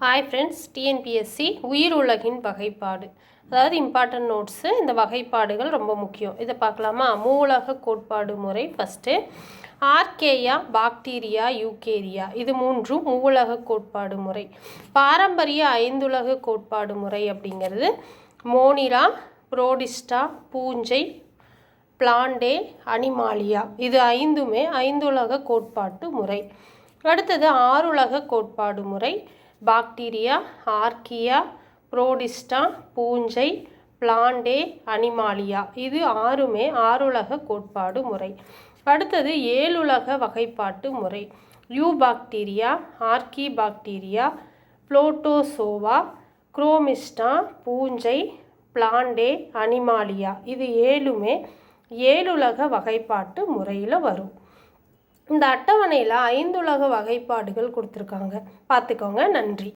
Hi friends TNPSC உயிர் உலகின் வகைப்பாடு. அதாவது இம்பார்ட்டன்ட் நோட்ஸு இந்த வகைப்பாடுகள் ரொம்ப முக்கியம். இதை பார்க்கலாமா? மூலக கோட்பாடு முறை ஃபஸ்ட்டு ஆர்கேயா பாக்டீரியா யூகேரியா. இது மூன்றும் மூலக கோட்பாடு முறை. பாரம்பரிய ஐந்துலக கோட்பாடு முறை அப்படிங்கிறது மோனிரா புரோடிஸ்டா பூஞ்சை பிளாண்டே அனிமாலியா. இது ஐந்துமே ஐந்துலக கோட்பாட்டு முறை. அடுத்தது ஆறுலக கோட்பாடு முறை. பாக்டீரியா ஆர்கியா புரோடிஸ்டா பூஞ்சை பிளாண்டே அனிமாலியா. இது ஆறுமே ஆறுலக கோட்பாடு முறை. அடுத்தது ஏழுலக வகைப்பாட்டு முறை. Eubacteria archaebacteria protozoa chromista பூஞ்சை பிளாண்டே அனிமாலியா. இது ஏழுமே ஏழுலக வகைப்பாட்டு முறையில் வரும். இந்த அட்டவணையில் ஐந்துலக வகைப்பாடுகள் கொடுத்துருக்காங்க. பார்த்துக்கோங்க. நன்றி.